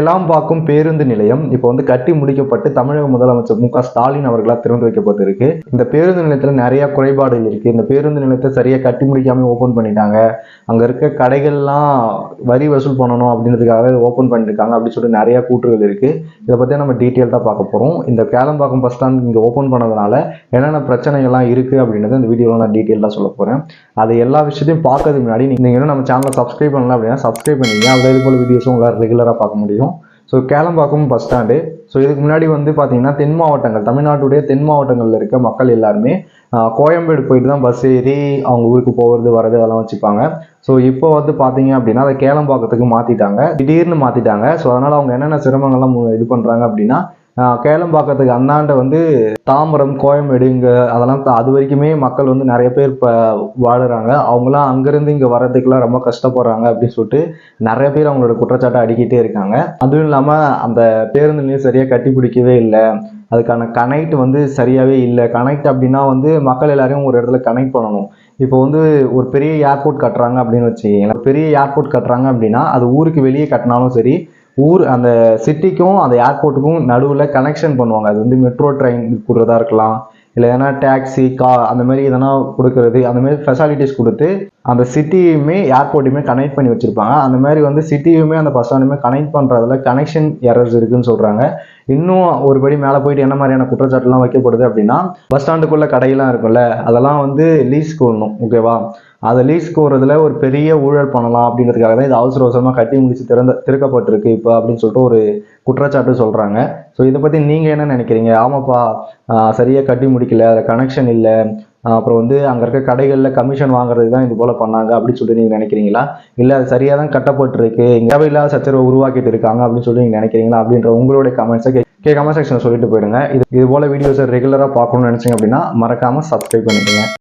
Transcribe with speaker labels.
Speaker 1: எல்லாம் பார்க்கும் பேருந்து நிலையம் இப்போ வந்து கட்டி முடிக்கப்பட்டு தமிழக முதலமைச்சர் மு க ஸ்டாலின் அவர்களால் திறந்து வைக்கப்பட்டிருக்கு. இந்த பேருந்து நிலையத்தில் நிறைய குறைபாடுகள் இருக்கு. இந்த பேருந்து நிலையத்தை சரியாக கட்டி முடிக்காமல் ஓப்பன் பண்ணிட்டாங்க. அங்கே இருக்க கடைகள்லாம் வரி வசூல் பண்ணணும் அப்படின்றதுக்காக ஓப்பன் பண்ணியிருக்காங்க அப்படின்னு சொல்லிட்டு நிறைய கூற்றுகள் இருக்கு. இதை பற்றி நம்ம டீட்டெயில்டாக பார்க்க போகிறோம் இந்த கேளம்பாக்கம் பஸ் ஸ்டாண்ட் இங்கே ஓப்பன் பண்ணதுனால என்னென்ன பிரச்சனைகள்லாம் இருக்குது அப்படின்றத இந்த வீடியோவில் நான் டீட்டெயிலாக சொல்ல போகிறேன் அது எல்லா விஷயத்தையும் பார்க்கறதுக்கு முன்னாடி நீங்கள் இன்னும் நம்ம சேனலை சப்ஸ்கிரைப் பண்ணல அப்படின்னா சப்ஸ்கிரைப் பண்ணிங்க அதில் இது போல் வீடியோஸும் உங்களால் ரெகுலராக பார்க்க முடியும். So Kelambakkam bus stand so இதுக்கு முன்னாடி வந்து பார்த்தீங்கன்னா தென் மாவட்டங்கள் தமிழ்நாட்டுடைய தென் மாவட்டங்களில் இருக்க மக்கள் எல்லாருமே கோயம்பேடு போயிட்டு தான் பஸ் ஏறி அவங்க ஊருக்கு போகிறது வர்றது அதெல்லாம் வச்சுப்பாங்க. ஸோ இப்போ வந்து பார்த்தீங்க அப்படின்னா அதை கேளம்பாக்கத்துக்கு மாற்றிட்டாங்க திடீர்னு மாற்றிட்டாங்க ஸோ அதனால் அவங்க என்னென்ன சிரமங்கள்லாம் மு- இது பண்ணுறாங்க அப்படின்னா கேளம்பாக்கத்துக்கு அந்தாண்ட வந்து தாம்பரம் கோயம்பேடு இங்கே அதெல்லாம் அது வரைக்குமே மக்கள் வந்து நிறைய பேர் இப்போ வாழுறாங்க. அவங்களாம் அங்கேருந்து இங்கே வர்றதுக்கெல்லாம் ரொம்ப கஷ்டப்படுறாங்க அப்படின்னு சொல்லிட்டு நிறைய பேர் அவங்களோட குற்றச்சாட்டை அடிக்கிட்டே இருக்காங்க. அதுவும் இல்லாமல் அந்த பேருந்து நிலையம் சரியாக கட்டி பிடிக்கவே இல்லை. அதுக்கான கனெக்ட் வந்து சரியாகவே இல்லை. கனெக்ட் அப்படின்னா வந்து மக்கள் எல்லாரையும் ஒரு இடத்துல கனெக்ட் பண்ணணும். இப்போ வந்து ஒரு பெரிய ஏர்போர்ட் கட்டுறாங்க அப்படின்னு வச்சு பெரிய ஏர்போர்ட் கட்டுறாங்க அப்படின்னா அது ஊருக்கு வெளியே கட்டினாலும் சரி ஊர் அந்த சிட்டிக்கும் அந்த ஏர்போர்ட்டுக்கும் நடுவில் கனெக்ஷன் பண்ணுவாங்க. அது வந்து மெட்ரோ ட்ரெயின் கொடுக்குறதா இருக்கலாம். இல்லை எதனா டாக்ஸி கா அந்த மாதிரி எதனா கொடுக்கறது அந்த மாதிரி ஃபெசாலிட்டிஸ் கொடுத்து அந்த சிட்டியுமே ஏர்போர்ட்டையுமே கனெக்ட் பண்ணி வச்சுருப்பாங்க. அந்த மாதிரி வந்து சிட்டியுமே அந்த பஸ் ஸ்டாண்டுமே கனெக்ட் பண்ணுறதுல கனெக்ஷன் எரர்ஸ் இருக்குன்னு சொல்கிறாங்க இன்னும் ஒருபடி மேலே போயிட்டு என்ன மாதிரியான குற்றச்சாட்டுலாம் வைக்கப்படுது அப்படின்னா பஸ் ஸ்டாண்டுக்குள்ளே கடையெல்லாம் இருக்கும்ல அதெல்லாம் வந்து லீஸ் கூடணும் ஓகேவா அதை லீஸ் கூறதுல ஒரு பெரிய ஊழல் பண்ணலாம் அப்படின்றதுக்காக தான் இது அவசர அவசரமாக கட்டி முடிச்சு திறந்த திறக்கப்பட்டிருக்கு இப்போ அப்படின்னு சொல்லிட்டு ஒரு குற்றச்சாட்டு சொல்கிறாங்க ஸோ இதை பற்றி நீங்கள் என்ன நினைக்கிறீங்க? ஆமாப்பா சரியாக கட்டி முடிக்கல அதில் கனெக்ஷன் இல்லை. அப்புறம் வந்து அங்கே இருக்க கடைகளில் கமிஷன் வாங்குறது தான் இது போல் பண்ணாங்க அப்படின்னு சொல்லிட்டு நீங்கள் நினைக்கிறீங்களா? இல்லை அது சரியாக தான் கட்டப்பட்டிருக்கு இங்கே தேவையில்லாத சச்சரவை உருவாக்கிட்டு இருக்காங்க அப்படின்னு சொல்லி நீங்கள் நினைக்கிறீங்களா அப்படின்ற உங்களுடைய கமெண்ட்ஸை கே கமெண்ட் செக்ஷனில் சொல்லிட்டு போயிடுங்க. இது இது போல் வீடியோஸை ரெகுலராக பார்க்கணும்னு நினச்சிங்க அப்படின்னா மறக்காமல் சப்ஸ்கிரைப் பண்ணிக்கோங்க.